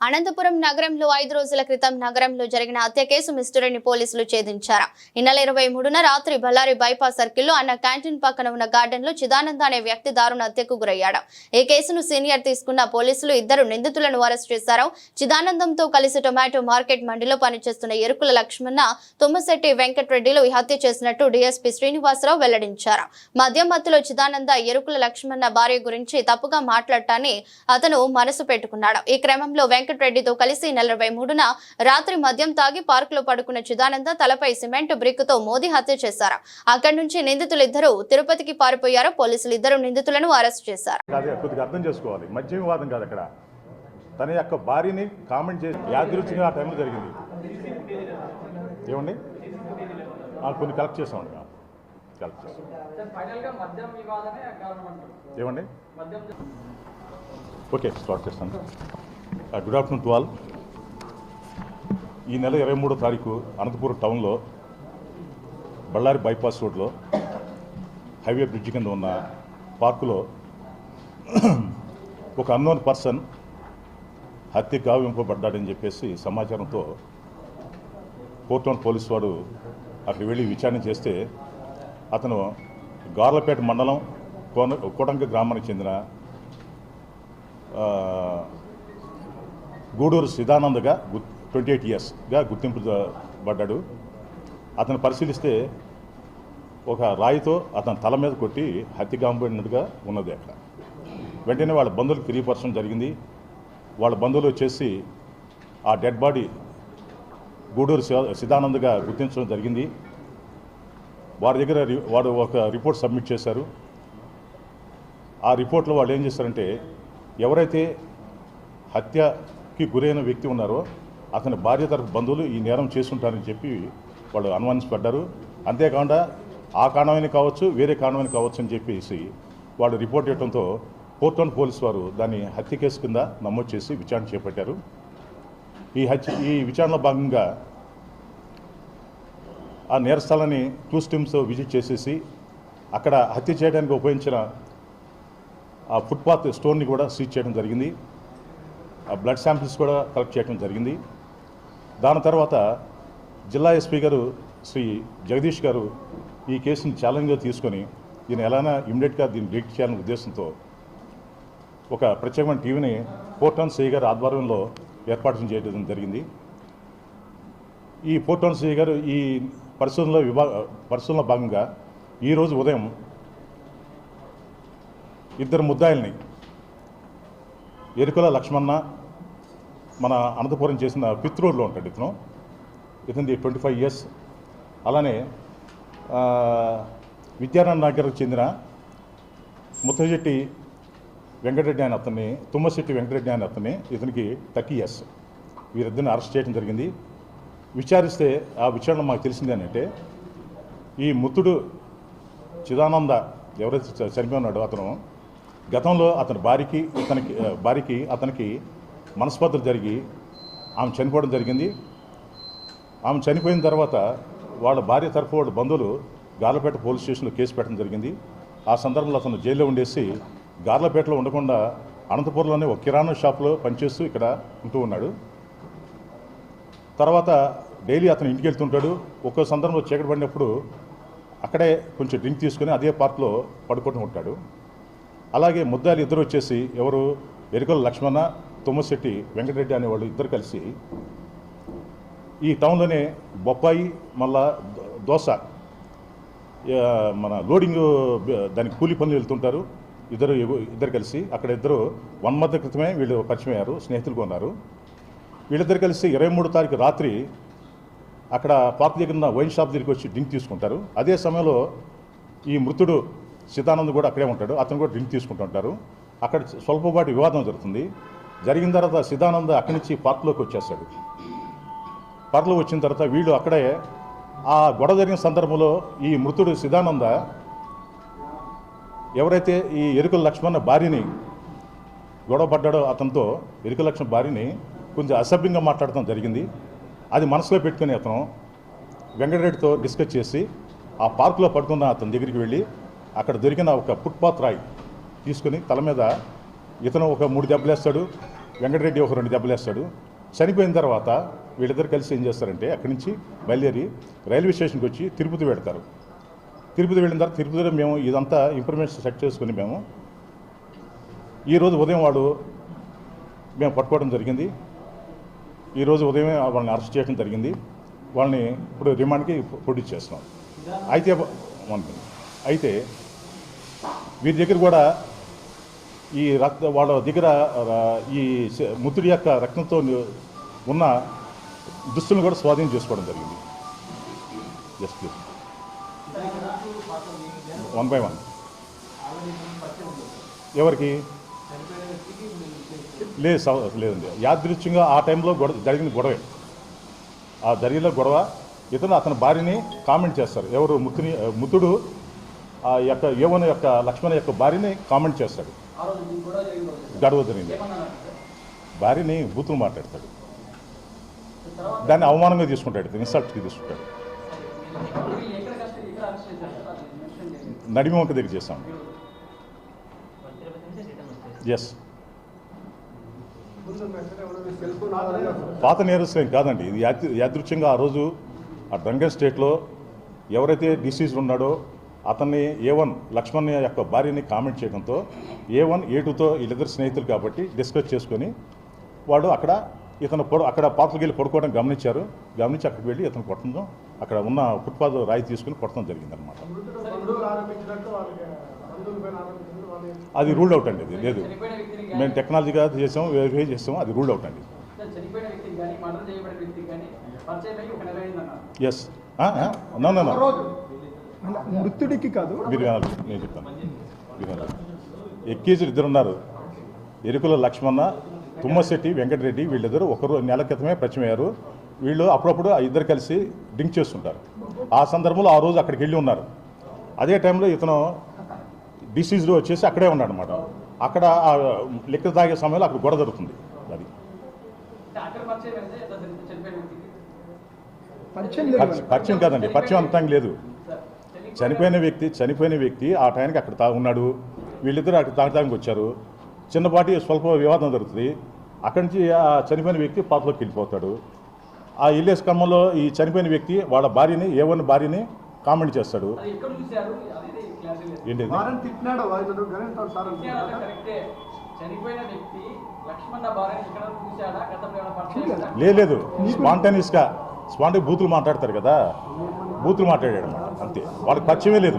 అనంతపురం నగరంలో ఐదు రోజుల క్రితం నగరంలో జరిగిన హత్య కేసు మిస్టరీని పోలీసులు ఛేదించారు. ఈ నెల ఇరవై మూడున రాత్రి బళ్ళారి బైపాస్ సర్కిల్లో అన్న క్యాంటీన్ పక్కన ఉన్న గార్డెన్లో చిదానంద అనే వ్యక్తి దారుణ హత్యకు గురయ్యాడు. ఈ కేసును సీనియర్ తీసుకున్న పోలీసులు ఇద్దరు నిందితులను అరెస్ట్ చేశారు. చిదానందంతో కలిసి టొమాటో మార్కెట్ మండిలో పనిచేస్తున్న ఎరుకుల లక్ష్మణ తుమ్మశెట్టి వెంకటరెడ్డిలు ఈ హత్య చేసినట్టు డీఎస్పీ శ్రీనివాసరావు వెల్లడించారు. మద్యం మత్తులో చిదానంద ఎరుకుల లక్ష్మణ భార్య గురించి తప్పుగా మాట్లాడటాన్ని అతను మనసు పెట్టుకున్నాడు. ఈ క్రమంలో వెంకటరెడ్డితో కలిసి నెల ఇరవై మూడున రాత్రి మద్యం తాగి పార్కులో పడుకున్న చిదానంద తలపై సిమెంట్ బ్రిక్తో మోదీ హత్య చేశారు. అక్కడి నుంచి నిందితులు ఇద్దరు తిరుపతికి పారిపోయారు. పోలీసులు ఇద్దరు నిందితులను అరెస్ట్ చేశారు. కొద్దిగా అర్థం చేసుకోవాలి. మద్యం వివాదం కాదు అక్కడ. తన యొక్క భార్యని కామెంట్ చేసి యాదృచ్ఛిగా ఆ టైంలో జరిగింది. ఏమండి? కొన్ని కలెక్ట్ చేసామండి కలెక్ట్ చేసాం ఏమండి? ఓకే స్టార్ట్ చేస్తాను. గుడ్ ఆఫ్టర్నూన్ టు ఆల్ ఈ నెల ఇరవై మూడో తారీఖు అనంతపురం టౌన్లో బళ్ళారి బైపాస్ రోడ్లో హైవే బ్రిడ్జ్ కింద ఉన్న పార్కులో ఒక అన్నోన్ పర్సన్ హత్య గావింపబడ్డాడని చెప్పేసి సమాచారంతో కోర్టౌన్ పోలీసు వాడు అక్కడికి వెళ్ళి విచారణ చేస్తే అతను గార్లపేట మండలం కోన కోటంక గ్రామానికి చెందిన uh, గూడూరు సిదానందగా ట్వంటీ ఎయిట్ ఇయర్స్గా గుర్తింపు పడ్డాడు. అతను పరిశీలిస్తే ఒక రాయితో అతని తల మీద కొట్టి హత్య గాంబడినట్టుగా ఉన్నది అక్కడ. వెంటనే వాళ్ళ బంధువులకు తెలియపరచడం జరిగింది. వాళ్ళ బంధువులు వచ్చేసి ఆ డెడ్ బాడీ గూడూరు సిద్ధానందగా సిదానందగా గుర్తించడం జరిగింది. వారి దగ్గర రి- వాడు ఒక రిపోర్ట్ సబ్మిట్ చేశారు. ఆ రిపోర్ట్లో వాళ్ళు ఏం చేశారంటే ఎవరైతే హత్య కి గురైన వ్యక్తి ఉన్నారో అతని భార్య తరఫు బంధువులు ఈ నేరం చేసుంటారని చెప్పి వాళ్ళు అనుమానించబడ్డారు. అంతేకాకుండా ఆ కారణమైన కావచ్చు వేరే కారణమైన కావచ్చు అని చెప్పేసి వాళ్ళు రిపోర్ట్ ఇవ్వడంతో పోర్టౌన్ పోలీస్ వారు దాన్ని హత్య కేసు కింద నమోదు చేసి విచారణ చేపట్టారు. ఈ హత్య ఈ విచారణలో భాగంగా ఆ నేరస్థలాన్ని టూ స్టీమ్స్ విజిట్ చేసేసి అక్కడ హత్య చేయడానికి ఉపయోగించిన ఆ ఫుట్పాత్ స్టోన్ని కూడా సీజ్ చేయడం జరిగింది. ఆ బ్లడ్ శాంపిల్స్ కూడా కలెక్ట్ చేయడం జరిగింది. దాని తర్వాత జిల్లా ఎస్పీ గారు శ్రీ జగదీష్ గారు ఈ కేసుని ఛాలెంజ్గా తీసుకొని దీన్ని ఎలానా ఇమ్మీడియట్గా దీన్ని బ్రేక్ చేయాలనే ఉద్దేశంతో ఒక ప్రత్యేకమైన టీవీని పోర్టాన్ సిఐ గారి ఆధ్వర్యంలో ఏర్పాటు చేయడం జరిగింది. ఈ పోర్టాన్ సిఐ గారు ఈ పరిశోధనలో విభా పరిశోధనలో భాగంగా ఈరోజు ఉదయం ఇద్దరు ముద్దాయిల్ని ఎరుకల లక్ష్మణ మన అనంతపురం చేసిన ఫిత్ రోడ్లో ఉంటాడు ఇతను. ఇతనిది ట్వంటీ ఫైవ్ ఇయర్స్. అలానే విద్యారాయణ నగర్కి చెందిన ముత్తశెట్టి వెంకటరెడ్డి అని అతన్ని తుమ్మశెట్టి వెంకటరెడ్డి అని అతన్ని ఇతనికి థర్టీ ఇయర్స్. వీరిద్దరిని అరెస్ట్ చేయడం జరిగింది. విచారిస్తే ఆ విచారణ మాకు తెలిసింది అంటే ఈ ముత్తుడు చిదానంద ఎవరైతే చ- చనిపోయి ఉన్నాడో అతను గతంలో అతని భార్యకి ఇతనికి భార్యకి అతనికి మనస్పర్ధలు జరిగి ఆమె చనిపోవడం జరిగింది. ఆమె చనిపోయిన తర్వాత వాళ్ళ భార్య తరఫు వాళ్ళ బంధువులు గార్లపేట పోలీస్ స్టేషన్లో కేసు పెట్టడం జరిగింది. ఆ సందర్భంలో అతను జైల్లో ఉండేసి గార్లపేటలో ఉండకుండా అనంతపురంలోనే ఒక కిరాణా షాప్లో పనిచేస్తూ ఇక్కడ ఉంటూ ఉన్నాడు. తర్వాత డైలీ అతను ఇంటికి వెళ్తుంటాడు. ఒక్కో సందర్భంలో చీకటి పడినప్పుడు అక్కడే కొంచెం డ్రింక్ తీసుకొని అదే పార్క్లో పడుకుంటూ ఉంటాడు. అలాగే ముద్దాలు ఇద్దరు వచ్చేసి ఎవరు? ఎరుకల లక్ష్మణ తుమ్మశెట్టి వెంకటరెడ్డి అనేవాళ్ళు ఇద్దరు కలిసి ఈ టౌన్లోనే బొప్పాయి మళ్ళా దోశ మన లోడింగ్ దానికి కూలి పనులు వెళ్తుంటారు. ఇద్దరు ఇద్దరు కలిసి అక్కడ ఇద్దరు వన్ మంత్ క్రితమే వీళ్ళు పరిచయం అయ్యారు స్నేహితులుగా ఉన్నారు వీళ్ళిద్దరు కలిసి ఇరవై మూడు తారీఖు రాత్రి అక్కడ పార్క్ దగ్గర ఉన్న వైన్ షాప్ దగ్గరికి వచ్చి డ్రింక్ తీసుకుంటారు. అదే సమయంలో ఈ మృతుడు సీతానంద్ కూడా అక్కడే ఉంటాడు. అతను కూడా డ్రింక్ తీసుకుంటుంటారు అక్కడ స్వల్పపాటి వివాదం జరుగుతుంది. జరిగిన తర్వాత సిద్ధానంద అక్కడి నుంచి పార్క్లోకి వచ్చేస్తాడు. పార్క్లో వచ్చిన తర్వాత వీళ్ళు అక్కడే ఆ గొడవ జరిగిన సందర్భంలో ఈ మృతుడు సిద్ధానంద ఎవరైతే ఈ ఎరుకల లక్ష్మణ భార్యని గొడవ పడ్డాడో అతనితో ఎరుకల లక్ష్మణ భార్యని కొంచెం అసభ్యంగా మాట్లాడటం జరిగింది. అది మనసులో పెట్టుకుని అతను వెంకటరెడ్డితో డిస్కస్ చేసి ఆ పార్కులో పడుకున్న అతని దగ్గరికి వెళ్ళి అక్కడ దొరికిన ఒక ఫుట్పాత్ రాయి తీసుకుని తల మీద ఇతను ఒక మూడు దెబ్బలేస్తాడు వెంకటరెడ్డి ఒక రెండు దెబ్బలేస్తాడు. చనిపోయిన తర్వాత వీళ్ళిద్దరు కలిసి ఏం చేస్తారంటే అక్కడి నుంచి బయలుదేరి రైల్వే స్టేషన్కి వచ్చి తిరుపతి పెడతారు తిరుపతి వెళ్ళిన తర్వాత తిరుపతిలో మేము ఇదంతా ఇన్ఫర్మేషన్ సెట్ చేసుకుని మేము ఈరోజు ఉదయం వాడు మేము పట్టుకోవడం జరిగింది. ఈరోజు ఉదయమే వాళ్ళని అరెస్ట్ చేయడం జరిగింది. వాళ్ళని ఇప్పుడు రిమాండ్కి ప్రొడ్యూస్ చేస్తున్నాం. అయితే అయితే వీరి దగ్గర కూడా ఈ రక్త వాళ్ళ దగ్గర ఈ ముత్తుడి మృతుడి యొక్క రక్తంతో ఉన్న దుస్తులను కూడా స్వాధీనం చేసుకోవడం జరిగింది. Yes please one by one ఎవరికి? లేదు సవ- లేదండి. యాదృచ్ఛంగా ఆ టైంలో గొడవ జరిగిన గొడవే. ఆ జరిగిన గొడవ ఇతను అతని భార్యని కామెంట్ చేస్తారు. ఎవరు ముత్తుని ముత్తుడు ఆ యొక్క యువన యొక్క లక్ష్మణ యొక్క భార్యని కామెంట్ చేస్తాడు. ఆ రోజు మీకు గొడవ జరిగిన రోజు గడవ జరిగింది ఏమన్నారు భార్యని బూతులు మాట్లాడతాడు. దాన్ని అవమానంగా తీసుకుంటాడు ఇన్సల్ట్కి తీసుకుంటాడు. నడిమి వంక దగ్గర చేస్తాం. ఎస్ పాత నేరస్తులేం కాదండి. ఇది యాదృ యాదృచ్ఛంగా ఆ రోజు ఆ డ్రంగన్ స్టేట్లో ఎవరైతే డిసీజ్ ఉన్నాడో అతన్ని ఏ వన్ లక్ష్మణ్ యొక్క భార్యని కామెంట్ చేయడంతో ఏ వన్ ఏ టూతో వీళ్ళిద్దరు స్నేహితులు కాబట్టి డిస్కస్ చేసుకొని వాడు అక్కడ ఇతను పొడ అక్కడ పాత్రకి వెళ్ళి పడుకోవడం గమనించారు. గమనించి అక్కడికి వెళ్ళి ఇతను కొట్టడం అక్కడ ఉన్న ఫుట్పాత్ రాయి తీసుకుని కొట్టడం జరిగిందనమాట అది రూల్డ్ అవుట్ అండి అది. లేదు. మేము కానీ టెక్నాలజీగా చేసాం వెరిఫై చేసాం అది రూల్డ్ అవుట్ అండి. ఎస్ నో మృతుడికి కాదు. మీరు వినాలి నేను చెప్తాను. మీరు వినాలి. ఎక్కేజీలు ఇద్దరు ఉన్నారు ఎరుకుల లక్ష్మణ తుమ్మశెట్టి వెంకటరెడ్డి వీళ్ళిద్దరు ఒకరు నెల క్రితమే పరిచయం అయ్యారు వీళ్ళు అప్పుడప్పుడు ఆ ఇద్దరు కలిసి డ్రింక్ చేస్తుంటారు. ఆ సందర్భంలో ఆ రోజు అక్కడికి వెళ్ళి ఉన్నారు. అదే టైంలో ఇతను డిసీజ్డ్ వచ్చేసి అక్కడే ఉన్నాడు అనమాట అక్కడ ఆ లెక్క తాగే సమయంలో అక్కడ గొడవ జరుగుతుంది. అది. పరిచయం కాదండి. పరిచయం అంతా లేదు. చనిపోయిన వ్యక్తి చనిపోయిన వ్యక్తి ఆ టైంకి అక్కడ తా ఉన్నాడు. వీళ్ళిద్దరు అక్కడ తాగడానికి వచ్చారు. చిన్నపాటి స్వల్ప వివాదం జరుగుతుంది. అక్కడి నుంచి ఆ చనిపోయిన వ్యక్తి పాతలోకి వెళ్ళిపోతాడు. ఆ ఇల్లేస్ క్రమంలో ఈ చనిపోయిన వ్యక్తి వాళ్ళ భార్యని ఏవన్న భార్యని కామెంట్ చేస్తాడు. ఏంటి? లేదు. స్పాంటేనియస్గా స్పాంటే బూతులు మాట్లాడతారు కదా. బూతులు మాట్లాడాడు అంతే. వాళ్ళకి పరిచయమే లేదు.